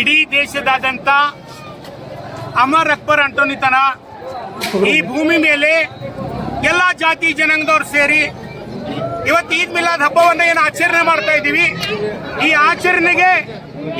ಇಡೀ ದೇಶದಾದ್ಯಂತ ಅಮರ್ ಅಕ್ಬರ್ ಅಂಟೋನಿತನ ಈ ಭೂಮಿ ಮೇಲೆ ಎಲ್ಲ ಜಾತಿ ಜನಾಂಗದವ್ರು ಸೇರಿ ಇವತ್ತು ಈದ್ ಮಿಲಾದ್ ಹಬ್ಬವನ್ನು ಏನು ಆಚರಣೆ ಮಾಡ್ತಾ ಇದ್ದೀವಿ. ಈ ಆಚರಣೆಗೆ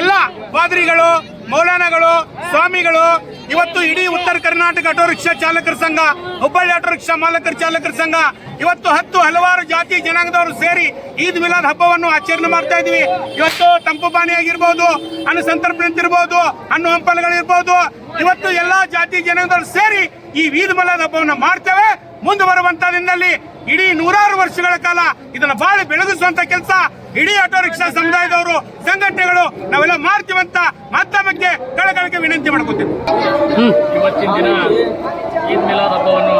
ಎಲ್ಲ ಪಾದ್ರಿಗಳು, ಮೌಲಾನಗಳು ಸ್ವಾಮಿಗಳು, ಇವತ್ತು ಇಡೀ ಉತ್ತರ ಕರ್ನಾಟಕ ಆಟೋ ರಿಕ್ಷಾ ಚಾಲಕರ ಸಂಘ, ಹುಬ್ಬಳ್ಳಿ ಆಟೋ ರಿಕ್ಷಾ ಮಾಲಕರ ಚಾಲಕರ ಸಂಘ, ಇವತ್ತು ಹತ್ತು ಹಲವಾರು ಜಾತಿ ಜನಾಂಗದವರು ಸೇರಿ ಈದ್ ಮಿಲಾದ್ ಹಬ್ಬವನ್ನು ಆಚರಣೆ ಮಾಡ್ತಾ ಇದೀವಿ. ಇವತ್ತು ತಂಪು ಪಾನಿ ಆಗಿರ್ಬೋದು, ಅನ್ನ ಇರ್ಬೋದು, ಹಣ್ಣು ಹಂಪಲುಗಳಿರ್ಬೋದು ಇವತ್ತು ಎಲ್ಲಾ ಜಾತಿ ಜನಾಂಗದವರು ಸೇರಿ ಈ ಈದ್ ಮಿಲಾದ್ ಹಬ್ಬವನ್ನು ಮಾಡ್ತೇವೆ. ಮುಂದೆ ಬರುವಂತ ದಿನದಲ್ಲಿ ಇಡೀ ನೂರಾರು ವರ್ಷಗಳ ಕಾಲ ಇದನ್ನ ಬಾಳಿ ಬೆಳಗಿಸುವಂತ ಕೆಲಸ ಇಡೀ ಆಟೋ ರಿಕ್ಷಾ ಸಮುದಾಯದವರು ಸಂಘಟನೆಗಳು ನಾವೆಲ್ಲ ಮಾಡ್ತೀವಂತ ಮಾಧ್ಯಮಕ್ಕೆ ಕಳಕಳಿಕೆ ವಿನಂತಿ ಮಾಡ್ಕೋತೀವಿ. ಇವತ್ತಿನ ದಿನ ಈದ್ ಮಿಲಾದ್ ಹಬ್ಬವನ್ನು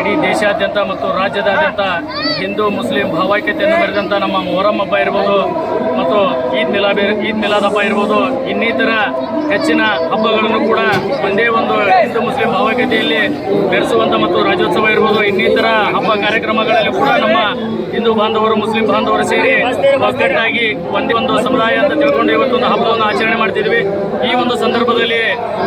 ಇಡೀ ದೇಶಾದ್ಯಂತ ಮತ್ತು ರಾಜ್ಯದಾದ್ಯಂತ ಹಿಂದೂ, ಮುಸ್ಲಿಂ ಭಾವೈಕ್ಯತೆಯನ್ನು ಮೆರೆದಂಥ ನಮ್ಮ ಮೊಹರಂ ಹಬ್ಬ ಇರ್ಬೋದು ಮತ್ತು ಈದ್ ಮಿಲಾದ್ ಈದ್ ಮಿಲಾದ್ ಹಬ್ಬ ಇರ್ಬೋದು, ಇನ್ನಿತರ ಹೆಚ್ಚಿನ ಹಬ್ಬಗಳನ್ನು ಕೂಡ ಒಂದೇ ಒಂದು ಹಿಂದೂ, ಮುಸ್ಲಿಂ ಭಾವೈಕ್ಯತೆಯಲ್ಲಿ ಬೆರೆಸುವಂಥ ಮತ್ತು ರಾಜ್ಯೋತ್ಸವ ಇರ್ಬೋದು, ಇನ್ನಿತರ ಹಬ್ಬ ಕಾರ್ಯಕ್ರಮಗಳಲ್ಲಿ ಕೂಡ ನಮ್ಮ ಹಿಂದೂ ಬಾಂಧವರು, ಮುಸ್ಲಿಂ ಬಾಂಧವರು ಸೇರಿ ಒಗ್ಗಟ್ಟಾಗಿ ಒಂದೇ ಒಂದು ಸಮುದಾಯ ಅಂತ ತಿಳ್ಕೊಂಡು ಇವತ್ತೊಂದು ಹಬ್ಬವನ್ನು ಆಚರಣೆ ಮಾಡ್ತಿದ್ವಿ. ಈ ಒಂದು ಸಂದರ್ಭದಲ್ಲಿ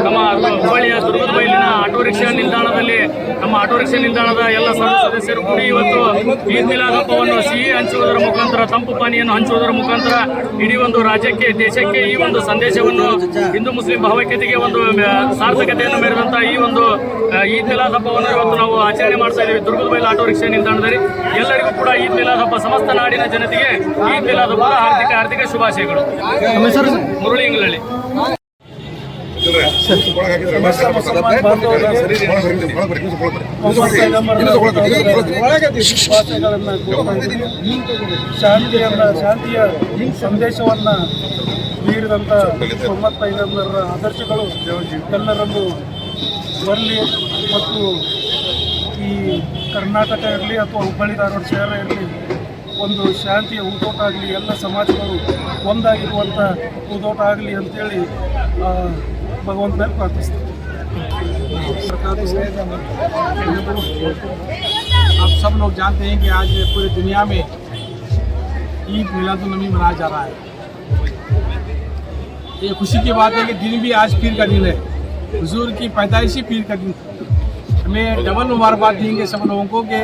ನಮ್ಮ ಹುಬ್ಬಳ್ಳಿಯ ದುರ್ಗದ ಬೈಲಿನ ಆಟೋ ರಿಕ್ಷಾ ನಿಲ್ದಾಣದಲ್ಲಿ ನಮ್ಮ ಆಟೋ ರಿಕ್ಷಾ ನಿಲ್ದಾಣದ ಎಲ್ಲ ಸದಸ್ಯರು ಕೂಡಿ ಇವತ್ತು ಈದ್ ಮಿಲಾದ್ ಹಬ್ಬವನ್ನು ಸಿಹಿ ಹಂಚುವುದರ ಮುಖಾಂತರ ತಂಪು ಪಾನಿಯನ್ನು ಹಂಚುವುದರ ಮುಖಾಂತರ ಇಡೀ ಒಂದು ರಾಜ್ಯಕ್ಕೆ ದೇಶಕ್ಕೆ ಈ ಒಂದು ಸಂದೇಶವನ್ನು ಹಿಂದೂ ಮುಸ್ಲಿಂ ಭಾವೈಕ್ಯತೆಗೆ ಒಂದು ಸಾರ್ಥಕತೆಯನ್ನು ಮೆರೆದಂತ ಈ ಒಂದು ಈದ್ ಮಿಲಾದ್ ಹಬ್ಬವನ್ನು ಇವತ್ತು ನಾವು ಆಚರಣೆ ಮಾಡ್ತಾ ಇದ್ದೀವಿ ದುರ್ಗದ ಬೈಲ್ ಆಟೋ ರಿಕ್ಷಾ ನಿಲ್ದಾಣದಲ್ಲಿ ಎಲ್ಲರಿಗೂ ಕೂಡ ಈದ್ ಮಿಲಾದ್ ಹಬ್ಬ ಸಮಸ್ತ ನಾಡಿನ ಜನತೆಗೆ ಈದ್ ಮಿಲಾದ್ ಹಬ್ಬದ ಆರ್ಥಿಕ ಆರ್ಥಿಕ ಶುಭಾಶಯಗಳು. ಮುರುಳಿ ಇಂಗ್ಲಳ್ಳಿ. ಶಾಂತಿಯನ್ನ ಶಾಂತಿಯ ಸಂದೇಶವನ್ನು ನೀಡಿದಂಥ ಪೈಗಂಬರರ ಆದರ್ಶಗಳು ಎಲ್ಲರನ್ನು ಬರಲಿ ಮತ್ತು ಈ ಕರ್ನಾಟಕ ಇರಲಿ ಅಥವಾ ಹುಬ್ಬಳ್ಳಿ ಧಾರವಾಡ ಶಹರ ಇರಲಿ ಒಂದು ಶಾಂತಿಯ ಊಟೋಟ ಆಗಲಿ ಎಲ್ಲ ಸಮಾಜಗಳು ಒಂದಾಗಿರುವಂಥ ಊಟೋಟ ಆಗಲಿ ಅಂತೇಳಿ ಆ, ಭಗವಂತನಲ್ಲಿ ಪ್ರಾರ್ಥಿಸ್ತೀನಿ आप सब लोग जानते हैं कि आज पूरी दुनिया में ईद मिलादुलनबी मनाया जा रहा है ये खुशी की बात है कि दिन भी आज पीर का दिन है हुजूर की पैदाइशी पीर का दिन हमें डबल मुबारकबाद देंगे सब लोगों को कि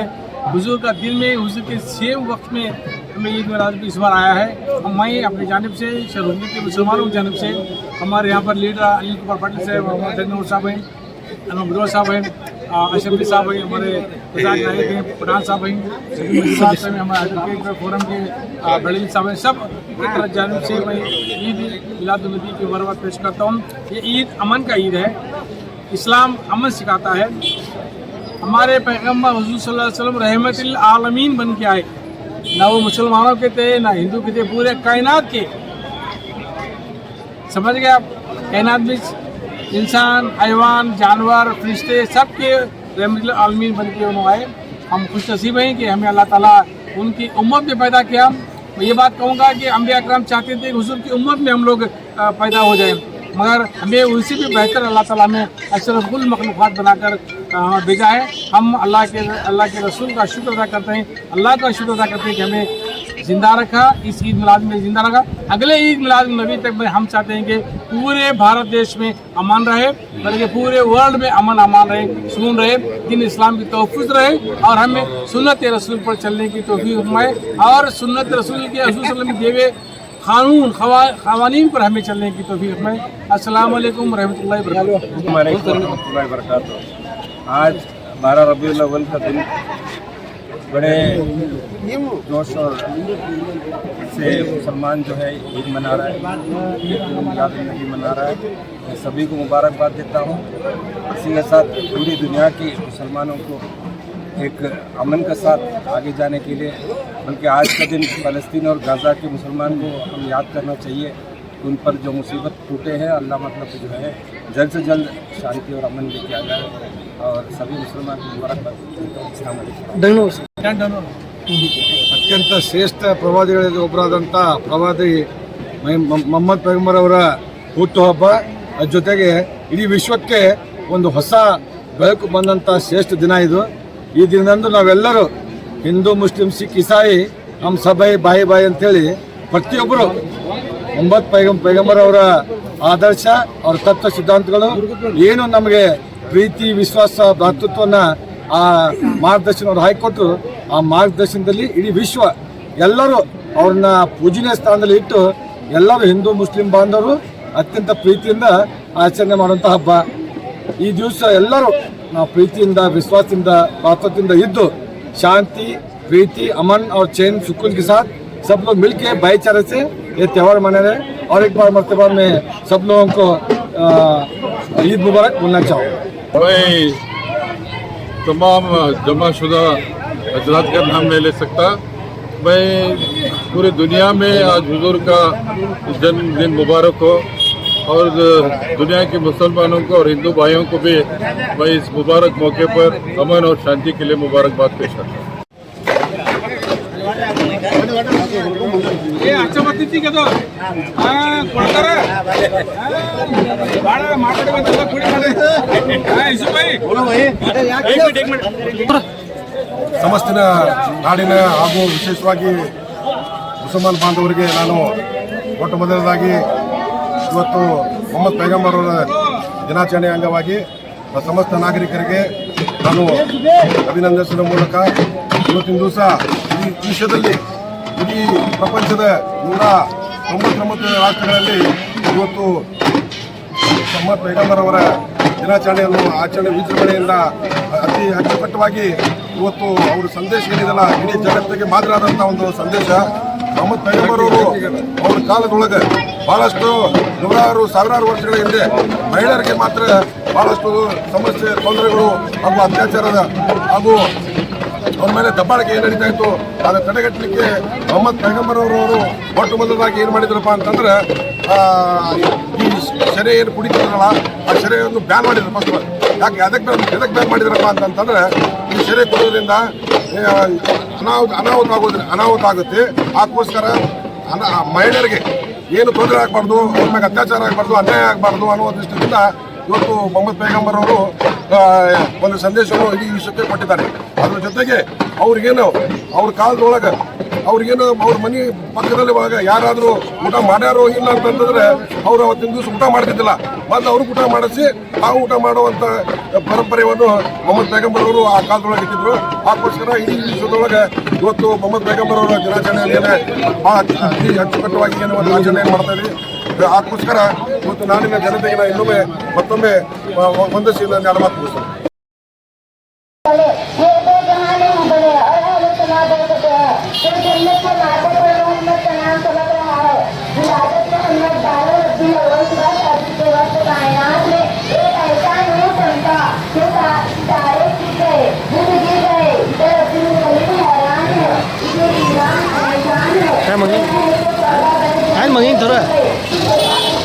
हुजूर का दिन में हुजूर के सेम वक्त में हमें ईद मिलाद इस बार आया है। हम मैं अपनी जानब से शहरुद्दीन के मुसलमानों की जानब से। हमारे यहाँ पर लीडर अनिल कुमार पाटिल साहब मोहम्मद धनौर साहब हैं अनबुल साहब हैं अशफी साहब हैं, हमारे प्रधान नायक हैं, प्रधान साहब हैं हमारे एडवोकेट फोरम के बड़ील साहब हैं, सब जानब से मैं ईद मिलादुलनबी की मुबारकबाद पेश करता हूँ। ये ईद अमन का ईद है। इस्लाम अमन सिखाता है। हमारे पैगंबर हजूर सल्लल्लाहु अलैहि रहमतिल आलमीन बन के आए। ना वो मुसलमानों के थे, ना हिंदू के थे, पूरे कायनात के। समझ गए आप? कायनात में इंसान, हैवान, जानवर, फरिश्ते सब के रहमतिल आलमीन बन के उन्होंने आए। हम खुश नसीब हैं कि हमें अल्लाह ताला उनकी उम्मत में पैदा किया। मैं ये बात कहूँगा कि अम्बिया अकरम चाहते थे कि हुजूर की उम्मत में हम लोग पैदा हो जाएँ। मगर हमें उनसे भी बेहतर अल्लाह ताला ने अशरफुल मखलूक़ात बनाकर भेजा है। हम अल्लाह के अल्लाह के रसूल का शुक्र अदा करते हैं। अल्लाह का शुक्र अदा करते हैं कि हमें ज़िंदा रखा, इस ईद मिलाद में ज़िंदा रखा। अगले ईद मिलाद नबी तक में हम चाहते हैं कि पूरे भारत देश में अमन रहे, बल्कि पूरे वर्ल्ड में अमन अमान रहे, सुकून रहे, दिन इस्लाम की तोफ़ रहे और हमें सुन्नत रसूल पर चलने की तोफ़ी हमारे और सुन्नत रसूल के रसूल देवे कानून खवानीन पर हमें चलने की तोफ़ी हमें असल वालेकुम रहमतुल्लाहि आज बारह रबी अव्वल का दिन। बड़े जोश और से मुसलमान जो है, ईद मना रहा है। ईद मना रहा है। मैं सभी को मुबारकबाद देता हूँ। इसी के साथ पूरी दुनिया के मुसलमानों को एक अमन के साथ आगे जाने के लिए, बल्कि आज का दिन फ़लस्तीन और गाज़ा के मुसलमान को हम याद करना चाहिए। उन पर जो मुसीबत टूटे हैं अल्लाह मतलब जो है जल्द से जल्द शांति और अमन लेके आ जाए और सभी मुसलमान को मुबारकबाद देता हूँ अस्सलाम वालेकुम ಧನ್ಯವಾದ ಅತ್ಯಂತ ಶ್ರೇಷ್ಠ ಪ್ರವಾದಿಗಳಲ್ಲಿ ಒಬ್ಬರಾದಂಥ ಪ್ರವಾದಿ ಮೈ- ಮ- ಮೊಹಮ್ಮದ್ ಪೈಗಂಬರ್ ಅವರ ಹುಟ್ಟುಹಬ್ಬ ಅದ್ರ ಜೊತೆಗೆ ಇಡೀ ವಿಶ್ವಕ್ಕೆ ಒಂದು ಹೊಸ ಬೆಳಕು ಬಂದಂಥ ಶ್ರೇಷ್ಠ ದಿನ ಇದು ಈ ದಿನದಂದು ನಾವೆಲ್ಲರೂ ಹಿಂದೂ ಮುಸ್ಲಿಂ ಸಿಖ್ ಇಸಾಯಿ ನಮ್ಮ ಸಭೆ ಬಾಯಿ ಬಾಯಿ ಅಂತೇಳಿ ಪ್ರತಿಯೊಬ್ಬರು ಮೊಹಮ್ಮದ್ ಪೈಗಂ ಪೈಗಂಬರ್ ಅವರ ಆದರ್ಶ ಅವರ ತತ್ವ ಸಿದ್ಧಾಂತಗಳು ಏನು ನಮಗೆ ಪ್ರೀತಿ ವಿಶ್ವಾಸ ಭ್ರಾತೃತ್ವನ ಆ ಮಾರ್ಗದರ್ಶನ ಅವ್ರು ಹಾಕಿಕೊಟ್ರು ಆ ಮಾರ್ಗದರ್ಶನದಲ್ಲಿ ಇಡೀ ವಿಶ್ವ ಎಲ್ಲರೂ ಅವ್ರನ್ನ ಪೂಜನೀಯ ಸ್ಥಾನದಲ್ಲಿ ಇಟ್ಟು ಎಲ್ಲರೂ ಹಿಂದೂ ಮುಸ್ಲಿಂ ಬಾಂಧವರು ಅತ್ಯಂತ ಪ್ರೀತಿಯಿಂದ ಆಚರಣೆ ಮಾಡುವಂಥ ಹಬ್ಬ ಈ ದಿವಸ ಎಲ್ಲರೂ ನಾವು ಪ್ರೀತಿಯಿಂದ ವಿಶ್ವಾಸದಿಂದ ಭ್ರಾತೃತ್ವದಿಂದ ಇದ್ದು शांति प्रीति अमन और चैन सुकून के साथ सब लोग मिलके भाईचारे से ये त्यौहार मना रहे और एक बार मरतबा मैं सब लोगों को ईद मुबारक बोलना चाहूँगा मैं तमाम जमाशुदा हजरात का नाम नहीं ले सकता। मैं पूरी दुनिया में आज हुजूर का जन्मदिन मुबारक हो और दुनिया के मुसलमानों को और हिंदू भाइयों को भी मैं इस मुबारक मौके पर अमन और शांति के लिए मुबारकबाद पेश करता हूँ। ಸಮಸ್ತಿನ ನಾಡಿನ ಹಾಗೂ ವಿಶೇಷವಾಗಿ ಮುಸಲ್ಮಾನ್ ಬಾಂಧವರಿಗೆ ನಾನು ಮೊಟ್ಟ ಮೊದಲದಾಗಿ ಇವತ್ತು ಮೊಹಮ್ಮದ್ ಪೈಗಂಬರ್ ಅವರ ದಿನಾಚರಣೆ ಅಂಗವಾಗಿ ಸಮಸ್ತ ನಾಗರಿಕರಿಗೆ ನಾನು ಅಭಿನಂದಿಸುವ ಮೂಲಕ ಇವತ್ತಿನ ದಿವಸ ಈ ವಿಶ್ವದಲ್ಲಿ ಇಡೀ ಪ್ರಪಂಚದ ನೂರ ತೊಂಬತ್ತೊಂಬತ್ತು ರಾಷ್ಟ್ರಗಳಲ್ಲಿ ಇವತ್ತು ಮೊಹಮ್ಮದ್ ಪೈಗಂಬರ್ ಅವರ ದಿನಾಚರಣೆಯನ್ನು ಆಚರಣೆ ವಿಜೃಂಭಣೆಯಿಂದ ಅತಿ ಅಚ್ಚುಕಟ್ಟವಾಗಿ ಇವತ್ತು ಅವರು ಸಂದೇಶ ಏನಿದೆಲ್ಲ ಇಡೀ ಜಗತ್ತಿಗೆ ಮಾದರಿಯಾದಂಥ ಒಂದು ಸಂದೇಶ. ಮೊಹಮ್ಮದ್ ಪೈಗಂಬರ್ ಅವರು ಅವರ ಕಾಲದೊಳಗೆ ಭಾಳಷ್ಟು ನೂರಾರು, ಸಾವಿರಾರು ವರ್ಷಗಳ ಹಿಂದೆ ಮಹಿಳೆಯರಿಗೆ ಮಾತ್ರ ಭಾಳಷ್ಟು ಸಮಸ್ಯೆ, ತೊಂದರೆಗಳು ಹಾಗೂ ಅತ್ಯಾಚಾರದ ಹಾಗೂ ಅವ್ರ ಮೇಲೆ ದಬ್ಬಾಳಿಕೆ ಏನು ನಡೀತಾ ಇತ್ತು? ಅದನ್ನ ತಡೆಗಟ್ಟಲಿಕ್ಕೆ ಮೊಹಮ್ಮದ್ ಪೈಗಂಬರ್ ಅವರು ಮೊಟ್ಟ ಮೊದಲಾಗಿ ಏನು ಮಾಡಿದ್ರಪ್ಪ ಅಂತಂದ್ರೆ ಈ ಸೆರೆ ಏನು ಕುಡಿತಿದ್ರಲ್ಲ, ಆ ಸೆರೆಯನ್ನು ಬ್ಯಾನ್ ಮಾಡಿದ್ರು ಫಸ್ಟ್ ಯಾಕೆ ಅದಕ್ಕೆ ಎದಕ್ಕೆ ಬ್ಯಾನ್ ಮಾಡಿದ್ರಪ್ಪ ಅಂತಂತಂದ್ರೆ ಈ ಸೆರೆ ಕೊಡೋದ್ರಿಂದ ಅನಾಹುತ ಅನಾಹುತ ಆಗೋದ್ರಿ ಅನಾಹುತ ಆಗುತ್ತೆ. ಅದಕ್ಕೋಸ್ಕರ ಮಹಿಳೆಯರಿಗೆ ಏನು ತೊಂದರೆ ಆಗಬಾರ್ದು, ಅವ್ರ ಮೇಲೆ ಅತ್ಯಾಚಾರ ಆಗಬಾರ್ದು, ಅನ್ಯಾಯ ಆಗಬಾರ್ದು ಅನ್ನೋ ದೃಷ್ಟಿಯಿಂದ ಇವತ್ತು ಮೊಹಮ್ಮದ್ ಪೈಗಂಬರ್ ಅವರು ಒಂದು ಸಂದೇಶವನ್ನು ಇಡೀ ವಿಷಯಕ್ಕೆ ಕೊಟ್ಟಿದ್ದಾರೆ. ಅದ್ರ ಜೊತೆಗೆ ಅವ್ರಿಗೇನು, ಅವ್ರ ಕಾಲದೊಳಗೆ ಅವ್ರಿಗೇನು ಅವ್ರ ಮನೆ ಪಕ್ಕದಲ್ಲಿ ಒಳಗೆ ಯಾರಾದರೂ ಊಟ ಮಾಡ್ಯಾರೋ ಇಲ್ಲ ಅಂತಂದ್ರೆ ಅವ್ರು ಅವತ್ತಿನ ದಿವಸ ಊಟ ಮಾಡ್ತಿದ್ದಿಲ್ಲ. ಮತ್ತು ಅವ್ರಿಗೆ ಊಟ ಮಾಡಿಸಿ ಆ ಊಟ ಮಾಡುವಂಥ ಪರಂಪರೆಯನ್ನು ಮೊಹಮ್ಮದ್ ಪೈಗಂಬರ್ ಅವರು ಆ ಕಾಲದೊಳಗೆ ಇಟ್ಟಿದ್ರು. ಅದಕ್ಕೋಸ್ಕರ ಇಡೀ ವಿಶ್ವದೊಳಗೆ ಇವತ್ತು ಮೊಹಮ್ಮದ್ ಪೈಗಂಬರ್ ಅವರ ದಿನಾಚರಣೆಯನ್ನು ಭಾಳ ಅತಿ ಅಚ್ಚುಕಟ್ಟವಾಗಿ ಏನು ಒಂದು ಆಚರಣೆ ಮಾಡ್ತಾ ಇದ್ದೀವಿ. ಅದಕ್ಕೋಸ್ಕರ ಮತ್ತು ನಾಡಿನ ಜನತೆಗೆ ನಾನು ಇನ್ನೊಮ್ಮೆ ಮತ್ತೊಮ್ಮೆ ಒಂದಶೀಲನೆ ಅನುಮತಿ ಕೊಡ್ತೇನೆ Hai mừng yên Hai mừng yên thử rồi